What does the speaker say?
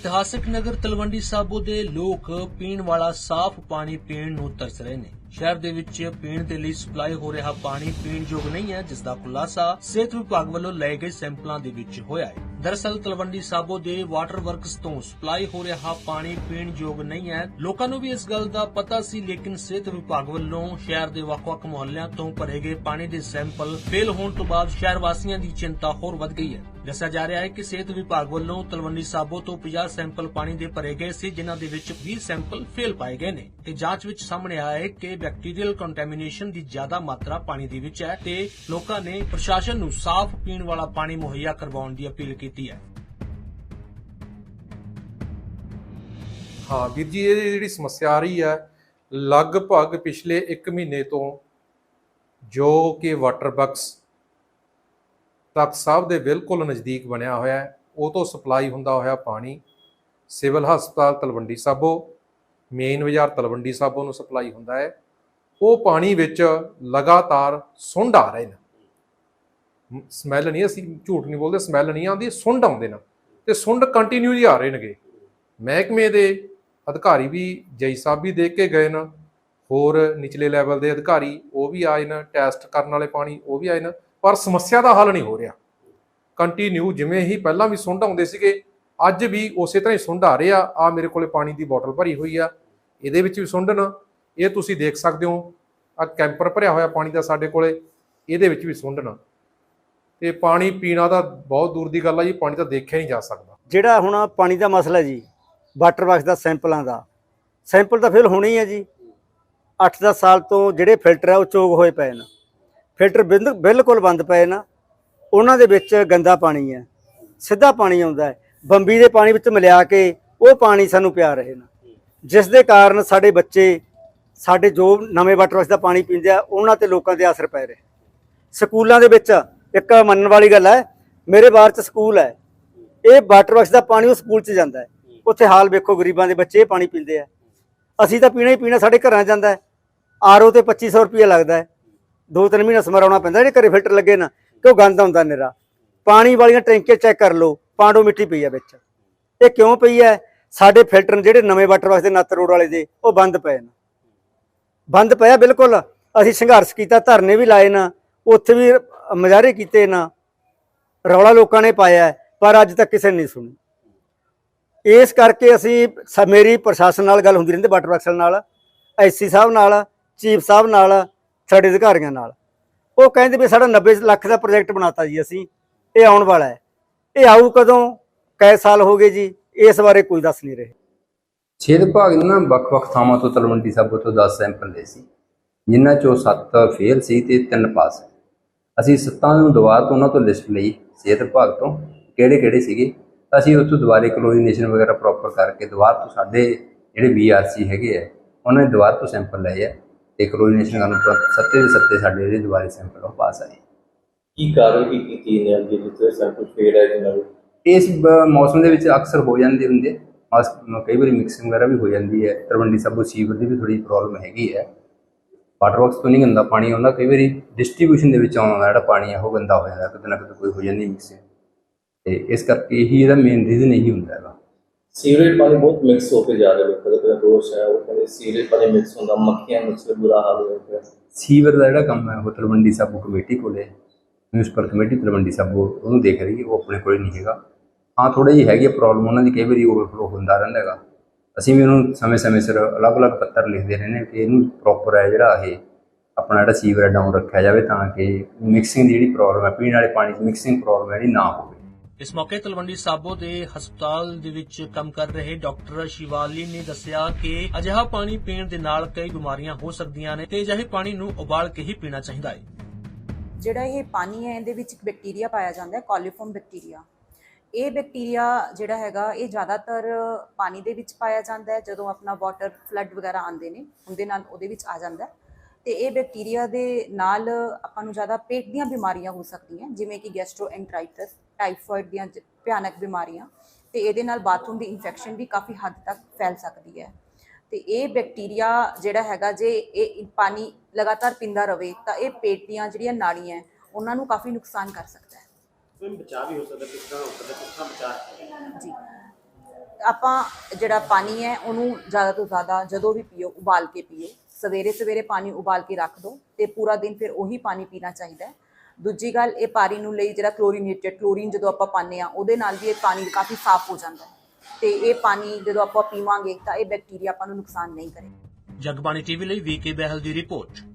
ਇਤਿਹਾਸਕ ਨਗਰ ਤਲਵੰਡੀ ਸਾਬੋ ਦੇ ਲੋਕ ਪੀਣ ਵਾਲਾ ਸਾਫ਼ ਪਾਣੀ ਪੀਣ ਨੂੰ ਤਰਸ ਰਹੇ ਨੇ। ਸ਼ਹਿਰ ਦੇ ਵਿੱਚ ਪੀਣ ਦੇ ਲਈ ਸਪਲਾਈ ਹੋ ਰਿਹਾ ਪਾਣੀ ਪੀਣ ਯੋਗ ਨਹੀਂ ਹੈ, ਜਿਸ ਦਾ ਖੁਲਾਸਾ ਸਿਹਤ ਵਿਭਾਗ ਵੱਲੋਂ ਲਏ ਗਏ ਸੈਂਪਲਾਂ ਦੇ ਵਿੱਚ ਹੋਇਆ ਹੈ। ਦਰਅਸਲ, ਤਲਵੰਡੀ ਸਾਬੋ ਦੇ ਵਾਟਰ ਵਰਕਸ ਤੋਂ ਸਪਲਾਈ ਹੋ ਰਿਹਾ ਪਾਣੀ ਪੀਣ ਯੋਗ ਨਹੀਂ ਹੈ। ਲੋਕਾਂ ਨੂੰ ਵੀ ਇਸ ਗੱਲ ਦਾ ਪਤਾ ਸੀ, ਲੇਕਿਨ ਸਿਹਤ ਵਿਭਾਗ ਵੱਲੋਂ ਸ਼ਹਿਰ ਦੇ ਵੱਖ-ਵੱਖ ਮੁਹੱਲਿਆਂ ਤੋਂ ਭਰੇ ਗਏ ਪਾਣੀ ਦੇ ਸੈਂਪਲ ਫੇਲ ਹੋਣ ਤੋਂ ਬਾਅਦ ਸ਼ਹਿਰ ਵਾਸੀਆਂ ਦੀ ਚਿੰਤਾ ਹੋਰ ਵੱਧ ਗਈ ਹੈ। ਦੱਸਿਆ ਜਾ ਰਿਹਾ ਹੈ ਕਿ ਸਿਹਤ ਵਿਭਾਗ ਵੱਲੋਂ ਤਲਵੰਡੀ ਸਾਬੋ ਤੋਂ 50 ਸੈਂਪਲ ਪਾਣੀ ਦੇ ਭਰੇ ਗਏ ਸੀ, ਜਿਨ੍ਹਾਂ ਦੇ ਵਿੱਚ 20 ਸੈਂਪਲ ਫੇਲ ਪਾਏ ਗਏ ਨੇ। ਤੇ ਜਾਂਚ ਵਿੱਚ ਸਾਹਮਣੇ ਆਇਆ ਹੈ ਕਿ ਬੈਕਟੀਰੀਅਲ ਕੰਟੈਮੀਨੇਸ਼ਨ ਦੀ ਜ਼ਿਆਦਾ ਮਾਤਰਾ ਪਾਣੀ ਦੇ ਵਿੱਚ ਹੈ ਤੇ ਲੋਕਾਂ ਨੇ ਪ੍ਰਸ਼ਾਸਨ ਨੂੰ ਸਾਫ਼ ਪੀਣ ਵਾਲਾ ਪਾਣੀ ਮੁਹੱਈਆ ਕਰਵਾਉਣ ਦੀ ਅਪੀਲ ਕੀਤੀ ਹੈ। ਹਾਂ, ਵੀਰ ਜੀ, ਇਹ ਜਿਹੜੀ ਸਮੱਸਿਆ ਆ ਰਹੀ ਹੈ, ਲਗਭਗ ਪਿਛਲੇ 1 ਮਹੀਨੇ ਤੋਂ ਜੋ ਕਿ ਵਾਟਰ ਬਕਸ ਤਖਤ ਸਾਹਿਬ ਦੇ ਬਿਲਕੁਲ ਨਜ਼ਦੀਕ ਬਣਿਆ ਹੋਇਆ ਹੈ। ਉਹ ਤੋਂ ਸਪਲਾਈ ਹੁੰਦਾ ਹੋਇਆ ਪਾਣੀ ਸਿਵਲ ਹਸਪਤਾਲ ਤਲਵੰਡੀ ਸਾਬੋ, ਮੇਨ ਬਾਜ਼ਾਰ ਤਲਵੰਡੀ ਸਾਬੋ ਨੂੰ ਸਪਲਾਈ ਹੁੰਦਾ ਹੈ। ਉਹ ਪਾਣੀ ਵਿੱਚ ਲਗਾਤਾਰ ਸੁੰਡ ਆ ਰਹੇ ਨੇ। ਸਮੈਲ ਨਹੀਂ, ਅਸੀਂ ਝੂਠ ਨਹੀਂ ਬੋਲਦੇ, ਸਮੈਲ ਨਹੀਂ ਆਉਂਦੀ, ਸੁੰਡ ਆਉਂਦੇ ਨੇ ਤੇ ਸੁੰਡ ਕੰਟੀਨਿਊ ਹੀ ਆ ਰਹੇ ਨੇਗੇ। ਮਹਿਕਮੇ ਦੇ ਅਧਿਕਾਰੀ ਵੀ ਜਈ ਸਾਹਿਬ ਵੀ ਦੇਖ ਕੇ ਗਏ ਨਾ। ਹੋਰ ਨਿਚਲੇ ਲੈਵਲ ਦੇ ਅਧਿਕਾਰੀ, ਉਹ ਵੀ ਆਏ ਨਾ ਟੈਸਟ ਕਰਨ ਵਾਲੇ ਪਾਣੀ, ਉਹ ਵੀ ਆਏ ਨਾ। ਪਰ ਸਮੱਸਿਆ ਦਾ ਹੱਲ ਨਹੀਂ ਹੋ ਰਿਹਾ। ਕੰਟੀਨਿਊ ਜਿਵੇਂ ਹੀ ਪਹਿਲਾਂ ਵੀ ਸੁੰਡ ਆਉਂਦੇ ਸੀਗੇ, ਅੱਜ ਵੀ ਉਸੇ ਤਰ੍ਹਾਂ ਹੀ ਸੁੰਡ ਆ ਰਹੇ ਆ। ਆ ਮੇਰੇ ਕੋਲੇ ਪਾਣੀ ਦੀ ਬੋਤਲ ਭਰੀ ਹੋਈ ਆ। ਇਹਦੇ ਵਿੱਚ ਵੀ ਸੁੰਡ ਇਹ ਤੁਸੀਂ ਦੇਖ ਸਕਦੇ ਹੋ ਆ ਕੈਂਪਰ ਭਰਿਆ ਹੋਇਆ ਪਾਣੀ ਦਾ ਸਾਡੇ ਕੋਲੇ। ਇਹਦੇ ਵਿੱਚ ਵੀ ਸੁੰਡ ਨਾ ਤੇ ਪਾਣੀ ਪੀਣਾ ਤਾਂ ਬਹੁਤ ਦੂਰ ਦੀ ਗੱਲ ਆ ਜੀ, ਪਾਣੀ ਤਾਂ ਦੇਖਿਆ ਨਹੀਂ ਜਾ ਸਕਦਾ। ਜਿਹੜਾ ਹੁਣ ਪਾਣੀ ਦਾ ਮਸਲਾ ਜੀ, ਵਾਟਰ ਵਰਕਸ ਦਾ ਸੈਂਪਲਾਂ ਦਾ। ਸੈਂਪਲ ਤਾਂ ਫਿਲ ਹੋਣੇ ਹੀ ਆ ਜੀ। 8-10 ਸਾਲ ਤੋਂ ਜਿਹੜੇ ਫਿਲਟਰ ਆ, ਉਹ ਚੋਗ ਹੋਏ ਪਏ ਨੇ। ਫਿਲਟਰ ਬਿੰਦ- ਬਿਲਕੁਲ ਬੰਦ ਪਏ ਨਾ, ਉਹਨਾਂ ਦੇ ਵਿੱਚ ਗੰਦਾ ਪਾਣੀ ਹੈ, ਸਿੱਧਾ ਪਾਣੀ ਆਉਂਦਾ ਹੈ, ਬੰਬੀ ਦੇ ਪਾਣੀ ਵਿੱਚ ਮਿਲਿਆ ਕੇ ਉਹ ਪਾਣੀ ਸਾਨੂੰ ਪਿਆ ਰਹੇ ਨਾ। ਜਿਸ ਦੇ ਕਾਰਨ ਸਾਡੇ ਬੱਚੇ, ਸਾਡੇ ਜੋ ਨਵੇਂ ਵਾਟਰ ਵਰਕਸ ਦਾ ਪਾਣੀ ਪੀਂਦੇ ਆ, ਉਹਨਾਂ ਤੇ ਲੋਕਾਂ ਦੇ ਅਸਰ ਪੈ ਰਿਹਾ ਸਕੂਲਾਂ ਦੇ ਵਿੱਚ ਇੱਕ ਮੰਨਣ ਵਾਲੀ ਗੱਲ ਹੈ, ਮੇਰੇ ਬਾਹਰ ਚ ਸਕੂਲ ਹੈ, ਇਹ ਵਾਟਰ ਵਰਕਸ ਦਾ ਪਾਣੀ ਉਹ ਸਕੂਲ 'ਚ ਜਾਂਦਾ ਹੈ। ਉੱਥੇ ਹਾਲ ਵੇਖੋ, ਗਰੀਬਾਂ ਦੇ ਬੱਚੇ ਇਹ ਪਾਣੀ ਪੀਂਦੇ ਆ। ਅਸੀਂ ਤਾਂ ਪੀਣਾ ਹੀ ਪੀਣਾ, ਸਾਡੇ ਘਰਾਂ ਜਾਂਦਾ ਹੈ। ਆਰਓ ਤੇ 2500 ਰੁਪਏ ਲੱਗਦਾ ਹੈ। ਦੋ ਤਿੰਨ ਮਹੀਨਾ ਸਮਰਾਉਣਾ ਪੈਂਦਾ, ਜਿਹੜੇ ਘਰੇ ਫਿਲਟਰ ਲੱਗੇ ਨਾ ਕਿਉਂ ਗੰਦ ਆਉਂਦਾ ਨਿਰਾ। ਪਾਣੀ ਵਾਲੀਆਂ ਟੈਂਕੀਆਂ ਚੈੱਕ ਕਰ ਲਓ, ਪਾਂਡੋ ਮਿੱਟੀ ਪਈ ਆ ਵਿੱਚ। ਇਹ ਕਿਉਂ ਪਈ ਹੈ ਸਾਡੇ ਫਿਲਟਰ ਨੇ ਜਿਹੜੇ ਨਵੇਂ ਵਾਟਰ ਵਰਕਸ ਦੇ ਨੱਤ ਰੋਡ ਵਾਲੇ ਦੇ, ਉਹ ਬੰਦ ਪਏ ਨੇ। ਬੰਦ ਪਿਆ ਬਿਲਕੁਲ। ਅਸੀਂ ਸੰਘਰਸ਼ ਕੀਤਾ, ਧਰਨੇ ਵੀ ਲਾਏ ਨਾ, ਉੱਥੇ ਵੀ ਮੁਜ਼ਾਹਰੇ ਕੀਤੇ ਨਾ। ਰੌਲਾ ਲੋਕਾਂ ਨੇ ਪਾਇਆ, ਪਰ ਅੱਜ ਤੱਕ ਕਿਸੇ ਨੇ ਨਹੀਂ ਸੁਣੀ। ਇਸ ਕਰਕੇ ਅਸੀਂ ਮੇਰੀ ਪ੍ਰਸ਼ਾਸਨ ਨਾਲ ਗੱਲ ਹੁੰਦੀ ਰਹਿੰਦੀ, ਵਾਟਰ ਵਰਕਸ ਨਾਲ ਐਸਸੀ ਸਾਹਿਬ ਨਾਲ, ਚੀਫ ਸਾਹਿਬ ਨਾਲ ਸਾਡੇ ਅਧਿਕਾਰੀਆਂ ਨਾਲ। ਉਹ ਕਹਿੰਦੇ ਵੀ ਸਾਡਾ 90 ਲੱਖ ਦਾ ਪ੍ਰੋਜੈਕਟ ਬਣਾਤਾ ਜੀ ਅਸੀਂ, ਇਹ ਆਉਣ ਵਾਲਾ ਹੈ। ਇਹ ਆਊ ਕਦੋਂ? ਕੈ ਸਾਲ ਹੋ ਗਏ ਜੀ, ਇਸ ਬਾਰੇ ਕੋਈ ਦੱਸ ਨਹੀਂ ਰਹੇ। ਛੇਦ ਭਾਗ ਨੇ ਨਾ ਵੱਖ-ਵੱਖ ਥਾਵਾਂ ਤੋਂ ਤਲਵੰਡੀ ਸਾਬੋ ਤੋਂ 10 ਸੈਂਪਲ ਲਏ ਸੀ। ਜਿਨ੍ਹਾਂ ਚੋਂ 7 ਫੇਲ ਸੀ ਤੇ 3 ਪਾਸ ਅਸੀਂ ਸੱਤਾਂ ਨੂੰ ਦੁਬਾਰਾ ਤੋਂ ਉਹਨਾਂ ਤੋਂ ਲਿਸਟ ਲਈ ਸਿਹਤ ਵਿਭਾਗ ਤੋਂ, ਕਿਹੜੇ-ਕਿਹੜੇ ਸੀਗੇ? ਅਸੀਂ ਉੱਥੋਂ ਦੁਬਾਰੇ ਕਲੋਰੀਨੇਸ਼ਨ ਵਗੈਰਾ ਪ੍ਰੋਪਰ ਕਰਕੇ ਦੁਬਾਰਾ ਤੋਂ ਸਾਡੇ ਜਿਹੜੇ ਬੀਆਰਸੀ ਹੈਗੇ ਆ, ਉਹਨਾਂ ਨੇ ਦੁਬਾਰਾ ਤੋਂ ਸੈਂਪਲ ਲਏ ਆ। ਤੇ ਕਲੋਰੀਨੇਸ਼ਨ ਕਰਨ ਤੋਂ ਸੱਤੇ ਦੇ ਸੱਤੇ ਸਾਡੇ ਜਿਹੜੇ ਦੁਬਾਰੇ ਸੈਂਪਲ ਉਹ ਪਾਸ ਆਏ ਕੀ ਕਾਰਵਾਈ ਕੀਤੀ ਨੇ ਅੱਗੇ ਜਿੱਥੇ ਸੈਂਪਲ ਫੇਡ ਹੈ ਜਿਹਨਾਂ ਨੂੰ? ਇਸ ਮੌਸਮ ਦੇ ਵਿੱਚ ਅਕਸਰ ਹੋ ਜਾਂਦੇ ਹੁੰਦੇ ਕਈ ਵਾਰੀ ਮਿਕਸਿੰਗ ਵਗੈਰਾ ਵੀ ਹੋ ਜਾਂਦੀ ਹੈ। ਤਲਵੰਡੀ ਸਾਬੋ ਸੀਵਰ ਦੀ ਵੀ ਥੋੜੀ ਪ੍ਰੋਬਲਮ ਹੈਗੀ ਹੈ। ਵਾਟਰ ਵਰਕਸ ਤੋਂ ਨਹੀਂ ਗੰਦਾ ਪਾਣੀ ਆਉਂਦਾ ਕਈ ਵਾਰੀ ਡਿਸਟ੍ਰੀਬਿਊਸ਼ਨ ਦੇ ਵਿੱਚ ਆਉਂਦਾ ਜਿਹੜਾ ਪਾਣੀ ਹੈ ਉਹ ਗੰਦਾ ਹੋ ਜਾਂਦਾ ਕਿਤੇ ਨਾ ਕਿਤੇ ਕੋਈ ਹੋ ਜਾਂਦੀ ਮਿਕਸਿੰਗ ਤੇ ਇਸ ਕਰਕੇ ਇਹੀ ਇਹਦਾ ਮੇਨ ਰੀਜ਼ਨ ਇਹੀ ਹੁੰਦਾ ਹੈਗਾ। ਸੀਵਰੇਜ ਪਾਣੀ ਬਹੁਤ ਮਿਕਸ ਹੋ ਕੇ ਜਾ ਰਿਹਾ ਲੋਕਾਂ ਦਾ ਦੋਸ਼ ਹੈ, ਉਹ ਕਹਿੰਦੇ ਸੀਵਰੇਜ ਪਾਣੀ ਮਿਕਸ ਹੁੰਦਾ, ਮੱਖੀਆਂ ਮੱਛਰ ਬੁਰਾ ਹਾਲ ਹੋਇਆ ਪਿਆ ਸੀਵਰ ਦਾ ਜਿਹੜਾ ਕੰਮ ਹੈ, ਉਹ ਤਲਵੰਡੀ ਸਾਬੋ ਕਮੇਟੀ ਕੋਲੇ ਮਿਊਨਿਸਪਲ ਕਮੇਟੀ ਤਲਵੰਡੀ ਸਾਬੋ, ਉਹਨੂੰ ਦੇਖ ਰਹੀ ਹੈ, ਉਹ ਆਪਣੇ ਕੋਲੇ ਨਹੀਂ ਹੈਗਾ। ਹਾਂ ਥੋੜੀ ਜਿਹੀ ਹੈਗੀ ਪ੍ਰੋਬਲਮ ਉਹਨਾਂ ਦੀ ਕਈ ਵਾਰੀ ਓਵਰਫਲੋ ਹੁੰਦਾ ਰਹਿੰਦਾ ਹੈਗਾ। ਅਸੀਂ ਵੀ ਉਹਨੂੰ ਸਮੇਂ-ਸਮੇਂ ਸਿਰ ਅਲੱਗ-ਅਲੱਗ ਪੱਤਰ ਲਿਖਦੇ ਰਹਿੰਦੇ ਹਾਂ ਕਿ ਇਹਨੂੰ ਪ੍ਰੋਪਰ ਹੈ ਜਿਹੜਾ ਇਹ, ਆਪਣਾ ਜਿਹੜਾ ਸੀਵਰ ਡਾਊਨ ਰੱਖਿਆ ਜਾਵੇ ਤਾਂ ਕਿ ਮਿਕਸਿੰਗ ਦੀ ਜਿਹੜੀ ਪ੍ਰੋਬਲਮ ਹੈ, ਪੀਣ ਵਾਲੇ ਪਾਣੀ 'ਚ ਮਿਕਸਿੰਗ ਪ੍ਰੋਬਲਮ ਹੈ ਜਿਹੜੀ ਨਾ ਹੋਵੇ। ਇਸ ਮੌਕੇ ਤਲਵੰਡੀ ਸਾਬੋ ਦੇ ਹਸਪਤਾਲ ਦੇ ਵਿੱਚ ਕੰਮ ਕਰ ਰਹੇ ਡਾਕਟਰ ਸ਼ਿਵਾਲੀ ਨੇ ਦੱਸਿਆ ਕਿ ਅਜਿਹਾ ਪਾਣੀ ਪੀਣ ਦੇ ਨਾਲ ਕਈ ਬਿਮਾਰੀਆਂ ਹੋ ਸਕਦੀਆਂ ਨੇ ਤੇ ਅਜਿਹੇ ਪਾਣੀ ਨੂੰ ਉਬਾਲ ਕੇ ਹੀ ਪੀਣਾ ਚਾਹੀਦਾ ਹੈ। ਜਿਹੜਾ ਇਹ ਪਾਣੀ ਹੈ, ਇਹਦੇ ਵਿੱਚ ਇੱਕ ਬੈਕਟੀਰੀਆ ਪਾਇਆ ਜਾਂਦਾ ਹੈ ਕੋਲੀਫਾਰਮ ਬੈਕਟੀਰੀਆ। ਇਹ ਬੈਕਟੀਰੀਆ ਜਿਹੜਾ ਹੈਗਾ, ਇਹ ਜ਼ਿਆਦਾਤਰ ਪਾਣੀ ਦੇ ਵਿੱਚ ਪਾਇਆ ਜਾਂਦਾ ਹੈ, ਜਦੋਂ ਆਪਣਾ ਵਾਟਰ ਫਲੱਡ ਵਗੈਰਾ ਆਉਂਦੇ ਨੇ, ਉਹਦੇ ਨਾਲ ਉਹਦੇ ਵਿੱਚ ਆ ਜਾਂਦਾ ਹੈ। ਤੇ ਇਹ ਬੈਕਟੀਰੀਆ ਦੇ ਨਾਲ ਆਪਾਂ ਨੂੰ ਜ਼ਿਆਦਾ ਪੇਟ ਦੀਆਂ ਬਿਮਾਰੀਆਂ ਹੋ ਸਕਦੀਆਂ, ਜਿਵੇਂ ਕਿ ਗੈਸਟ੍ਰੋਐਂਟਰਾਈਟਿਸ ਟਾਈਫਾਇਡ ਦੀਆਂ ਭਿਆਨਕ ਬਿਮਾਰੀਆਂ ਤੇ ਇਹਦੇ ਨਾਲ ਬਾਥਰੂਮ ਦੀ ਇਨਫੈਕਸ਼ਨ ਵੀ ਕਾਫੀ ਹੱਦ ਤੱਕ ਫੈਲ ਸਕਦੀ ਹੈ। ਤੇ ਇਹ ਬੈਕਟੀਰੀਆ ਜਿਹੜਾ ਹੈਗਾ ਜੇ ਇਹ ਪਾਣੀ ਲਗਾਤਾਰ ਪੀਂਦਾ ਰਵੇ ਤਾਂ ਇਹ ਪੇਟ ਦੀਆਂ ਜਿਹੜੀਆਂ ਨਾੜੀਆਂ ਉਹਨਾਂ ਨੂੰ ਕਾਫੀ ਨੁਕਸਾਨ ਕਰ ਸਕਦਾ ਹੈ। ਬਚਾਅ ਵੀ ਹੋ ਸਕਦਾ ਕਿਸ ਤਰ੍ਹਾਂ ਹੋ ਸਕਦਾ ਕਿਸ ਤਰ੍ਹਾਂ ਬਚਾਅ ਜੀ। ਆਪਾਂ ਜਿਹੜਾ ਪਾਣੀ ਹੈ ਉਹਨੂੰ ਜ਼ਿਆਦਾ ਤੋਂ ਜ਼ਿਆਦਾ ਜਦੋਂ ਵੀ ਪੀਓ ਉਬਾਲ ਕੇ ਪੀਓ। ਸਵੇਰੇ ਸਵੇਰੇ ਪਾਣੀ ਉਬਾਲ ਕੇ ਰੱਖ ਦਿਓ ਤੇ ਪੂਰਾ ਦਿਨ ਫਿਰ ਉਹੀ ਪਾਣੀ ਪੀਣਾ ਚਾਹੀਦਾ ਹੈ। ਦੂਜੀ ਗੱਲ, ਇਹ ਪਾਰੀ ਨੂੰ ਲਈ ਜਿਹੜਾ ਕਲੋਰੀਨੇਟਡ ਕਲੋਰੀਨ ਜਦੋਂ ਆਪਾਂ ਪਾਉਂਦੇ ਆ ਉਹਦੇ ਨਾਲ ਵੀ ਇਹ ਪਾਣੀ ਕਾਫੀ ਸਾਫ਼ ਹੋ ਜਾਂਦਾ ਹੈ। ਤੇ ਇਹ ਪਾਣੀ ਜਦੋਂ ਆਪਾਂ ਪੀਵਾਂਗੇ ਤਾਂ ਇਹ ਬੈਕਟੀਰੀਆ ਆਪਾਂ ਨੂੰ ਨੁਕਸਾਨ ਨਹੀਂ ਕਰੇਗਾ। ਜਗਬਾਣੀ ਟੀਵੀ ਲਈ ਵੀਕੇ ਬਹਿਲ ਦੀ ਰਿਪੋਰਟ।